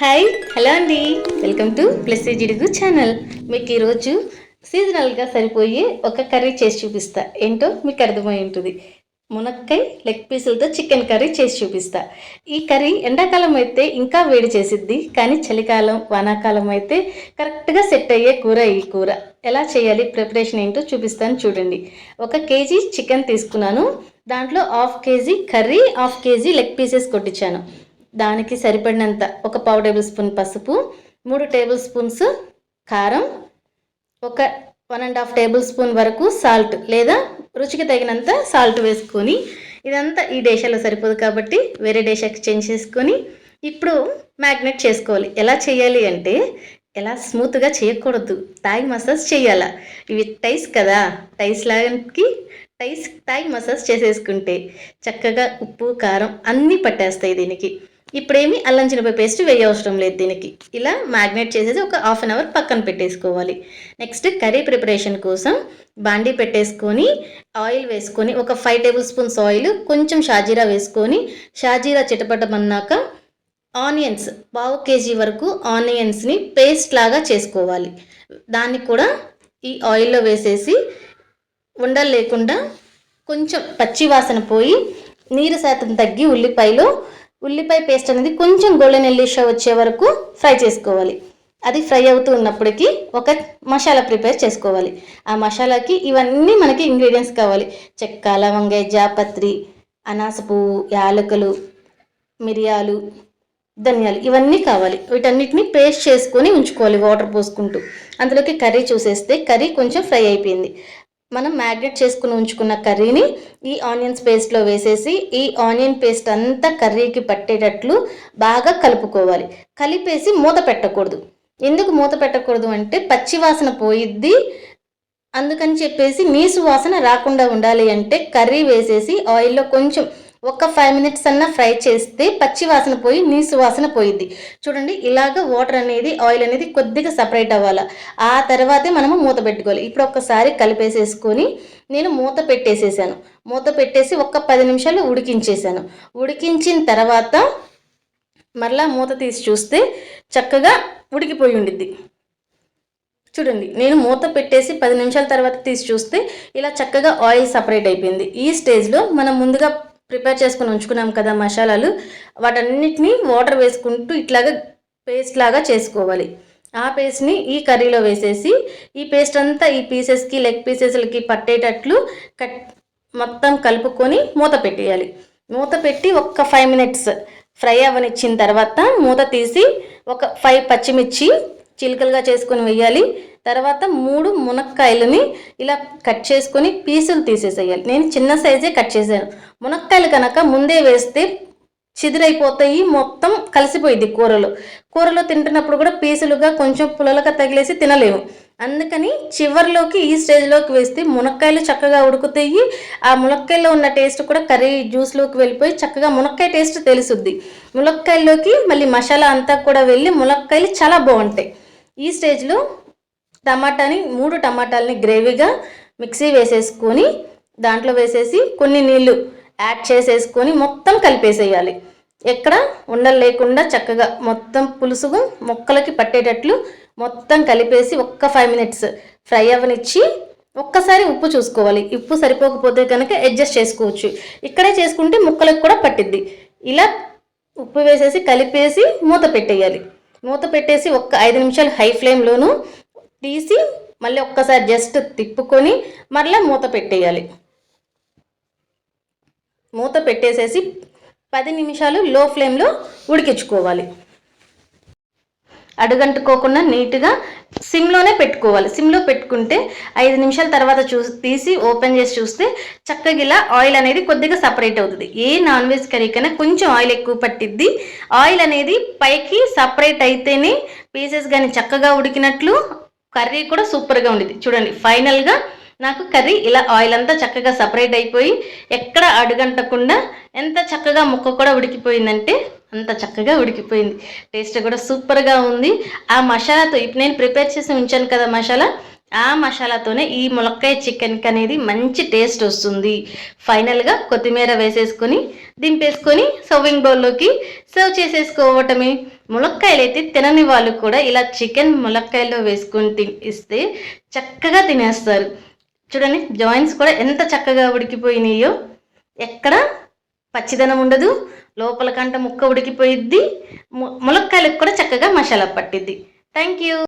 Hi hello అండి. Welcome to plus జిడుగు channel మీకు ఈరోజు సీజనల్గా సరిపోయే ఒక కర్రీ చేసి చూపిస్తా. ఏంటో మీకు అర్థమై ఉంటుంది. మునక్కాయ లెగ్ పీసులతో చికెన్ కర్రీ చేసి చూపిస్తా. ఈ కర్రీ ఎండాకాలం అయితే ఇంకా వేడి చేసిద్ది కానీ చలికాలం వానాకాలం అయితే కరెక్ట్గా సెట్ అయ్యే కూర ఈ కూర. ఎలా చేయాలి ప్రిపరేషన్ ఏంటో చూపిస్తాను చూడండి. ఒక కేజీ చికెన్ తీసుకున్నాను. దాంట్లో half KG curry half KG leg pieces కొట్టించాను. దానికి సరిపడినంత ఒక పావు టేబుల్ స్పూన్ పసుపు మూడు టేబుల్ స్పూన్స్ కారం ఒక one and half table spoon వరకు సాల్ట్ లేదా రుచికి తగినంత సాల్ట్ వేసుకొని ఇదంతా ఈ డేషాలో సరిపోదు కాబట్టి వేరే డేషాకి చేంజ్ చేసుకొని ఇప్పుడు మ్యాగ్నెట్ చేసుకోవాలి. ఎలా చేయాలి అంటే ఎలా స్మూత్గా చేయకూడదు. తాయి మసాజ్ చేయాలా. ఇవి టైస్ కదా. టైస్ లాగానికి టైస్ తాయి మసాజ్ చేసేసుకుంటే చక్కగా ఉప్పు కారం అన్నీ పట్టేస్తాయి దీనికి. ఇప్పుడేమి అల్లం చిన్నపై పేస్ట్ వేయ అవసరం లేదు దీనికి. ఇలా మ్యాగ్నేట్ చేసేసి ఒక హాఫ్ అన్ అవర్ పక్కన పెట్టేసుకోవాలి. నెక్స్ట్ కర్రీ ప్రిపరేషన్ కోసం బాండీ పెట్టేసుకొని ఆయిల్ వేసుకొని ఒక ఫైవ్ టేబుల్ స్పూన్స్ ఆయిల్ కొంచెం షాజీరా వేసుకొని షాజీరా చిటపటమన్నాక ఆనియన్స్ పావు కేజీ వరకు ఆనియన్స్ని పేస్ట్ లాగా చేసుకోవాలి. దాన్ని కూడా ఈ ఆయిల్లో వేసేసి ఉండలు లేకుండా కొంచెం పచ్చి వాసన పోయి నీరు శాతం తగ్గి ఉల్లిపాయలో ఉల్లిపాయ పేస్ట్ అనేది కొంచెం గోల్డెన్ ఎల్లిషా వచ్చే వరకు ఫ్రై చేసుకోవాలి. అది ఫ్రై అవుతూ ఉన్నప్పటికీ ఒక మసాలా ప్రిపేర్ చేసుకోవాలి. ఆ మసాలాకి ఇవన్నీ మనకి ఇంగ్రీడియంట్స్ కావాలి. చెక్క లవంగాయ జాపత్రి అనాస పువ్వు యాలకులు మిరియాలు ధనియాలు ఇవన్నీ కావాలి. వీటన్నిటిని పేస్ట్ చేసుకొని ఉంచుకోవాలి వాటర్ పోసుకుంటూ. అందులోకి కర్రీ చూసేస్తే కర్రీ కొంచెం ఫ్రై అయిపోయింది. మనం మ్యాగ్నెట్ చేసుకుని ఉంచుకున్న కర్రీని ఈ ఆనియన్స్ పేస్ట్లో వేసేసి ఈ ఆనియన్ పేస్ట్ అంతా కర్రీకి పట్టేటట్లు బాగా కలుపుకోవాలి. కలిపేసి మూత పెట్టకూడదు. ఎందుకు మూత పెట్టకూడదు అంటే పచ్చి వాసన పోయిద్ది. అందుకని చెప్పేసి నీసు వాసన రాకుండా ఉండాలి అంటే కర్రీ వేసేసి ఆయిల్లో కొంచెం ఒక ఫైవ్ మినిట్స్ అన్న ఫ్రై చేస్తే పచ్చి వాసన పోయి నీసు వాసన పోయిద్ది. చూడండి ఇలాగ వాటర్ అనేది ఆయిల్ అనేది కొద్దిగా సపరేట్ అవ్వాలి. ఆ తర్వాతే మనము మూత పెట్టుకోవాలి. ఇప్పుడు ఒక్కసారి కలిపేసేసుకొని నేను మూత పెట్టేసేసాను. మూత పెట్టేసి ఒక్క పది నిమిషాలు ఉడికించేసాను. ఉడికించిన తర్వాత మరలా మూత తీసి చూస్తే చక్కగా ఉడికిపోయి ఉండిద్ది. చూడండి నేను మూత పెట్టేసి పది నిమిషాల తర్వాత తీసి చూస్తే ఇలా చక్కగా ఆయిల్ సపరేట్ అయిపోయింది. ఈ స్టేజ్లో మనం ముందుగా ప్రిపేర్ చేసుకుని ఉంచుకున్నాం కదా మసాలాలు వాటన్నిటిని వాటర్ వేసుకుంటూ ఇట్లాగా పేస్ట్ లాగా చేసుకోవాలి. ఆ పేస్ట్ని ఈ కర్రీలో వేసేసి ఈ పేస్ట్ అంతా ఈ పీసెస్కి లెగ్ పీసెస్లకి పట్టేటట్లు కట్ మొత్తం కలుపుకొని మూత పెట్టేయాలి. మూత పెట్టి ఒక్క ఫైవ్ మినిట్స్ ఫ్రై అవ్వనిచ్చిన తర్వాత మూత తీసి ఒక ఫైవ్ పచ్చిమిర్చి చిలుకలుగా చేసుకొని వేయాలి. తర్వాత మూడు మునక్కాయలని ఇలా కట్ చేసుకొని పీసులు తీసేసేయాలి. నేను చిన్న సైజే కట్ చేశాను. మునక్కాయలు కనుక ముందే వేస్తే చిదిరైపోతాయి. మొత్తం కలిసిపోయింది కూరలో. కూరలో తింటున్నప్పుడు కూడా పీసులుగా కొంచెం పుల్లలుగా తగిలేసి తినలేము. అందుకని చివరిలోకి ఈ స్టేజ్లోకి వేస్తే మునక్కాయలు చక్కగా ఉడుకుతాయి. ఆ మునక్కాయలో ఉన్న టేస్ట్ కూడా కర్రీ జ్యూస్లోకి వెళ్ళిపోయి చక్కగా మునక్కాయ టేస్ట్ తెలుసుద్ది. మునక్కాయల్లోకి మళ్ళీ మసాలా అంతా కూడా వెళ్ళి మునక్కాయలు చాలా బాగుంటాయి. ఈ స్టేజ్లో టమాటాని మూడు టమాటాలని గ్రేవీగా మిక్సీ వేసేసుకొని దాంట్లో వేసేసి కొన్ని నీళ్ళు యాడ్ చేసేసుకొని మొత్తం కలిపేసేయాలి. ఎక్కడ? ఉండలు లేకుండా చక్కగా మొత్తం పులుసుగా మొక్కలకి పట్టేటట్లు మొత్తం కలిపేసి ఒక్క ఫైవ్ మినిట్స్ ఫ్రై అవ్వనిచ్చి ఒక్కసారి ఉప్పు చూసుకోవాలి. ఉప్పు సరిపోకపోతే కనుక అడ్జస్ట్ చేసుకోవచ్చు. ఇక్కడే చేసుకుంటే ముక్కలకు కూడా పట్టిద్ది. ఇలా ఉప్పు వేసేసి కలిపేసి మూత పెట్టేయాలి. మూత పెట్టేసి ఒక్క ఐదు నిమిషాలు హై ఫ్లేమ్లోను తీసి మళ్ళీ ఒక్కసారి జస్ట్ తిప్పుకొని మరలా మూత పెట్టేయాలి. మూత పెట్టేసేసి పది నిమిషాలు లో ఫ్లేమ్లో ఉడికించుకోవాలి. అడుగంటుకోకుండా నీట్గా సిమ్లోనే పెట్టుకోవాలి. సిమ్లో పెట్టుకుంటే ఐదు నిమిషాల తర్వాత చూ తీసి ఓపెన్ చేసి చూస్తే చక్కగా ఇలా ఆయిల్ అనేది కొద్దిగా సపరేట్ అవుతుంది. ఏ నాన్ వెజ్ కర్రీ కన్నా కొంచెం ఆయిల్ ఎక్కువ పట్టిద్ది. ఆయిల్ అనేది పైకి సపరేట్ అయితేనే పీసెస్ కానీ చక్కగా ఉడికినట్లు కర్రీ కూడా సూపర్గా ఉండేది చూడండి ఫైనల్గా నాకు కర్రీ ఇలా ఆయిల్ అంతా చక్కగా సపరేట్ అయిపోయి ఎక్కడ అడుగంటకుండా ఎంత చక్కగా ముక్క కూడా ఉడికిపోయిందంటే అంత చక్కగా ఉడికిపోయింది. టేస్ట్ కూడా సూపర్గా ఉంది. ఆ మసాలాతో ఇప్పుడు నేను ప్రిపేర్ చేసి ఉంచాను కదా మసాలా. ఆ మసాలాతోనే ఈ ములక్కాయ చికెన్కి అనేది మంచి టేస్ట్ వస్తుంది. ఫైనల్గా కొత్తిమీర వేసేసుకొని దింపేసుకొని సర్వింగ్ బౌల్లోకి సర్వ్ చేసేసుకోవటమే. ములక్కాయలు అయితే తినని వాళ్ళు కూడా ఇలా చికెన్ ములక్కాయల్లో వేసుకొని తి ఇస్తే చక్కగా తినేస్తారు. చూడండి జాయింట్స్ కూడా ఎంత చక్కగా ఉడికిపోయినాయో. ఎక్కడ పచ్చిదనం ఉండదు లోపల కంట ముక్క ఉడికిపోయిద్ది ము- ములక్కాయలకు కూడా చక్కగా మసాలా పట్టిద్ది. Thank you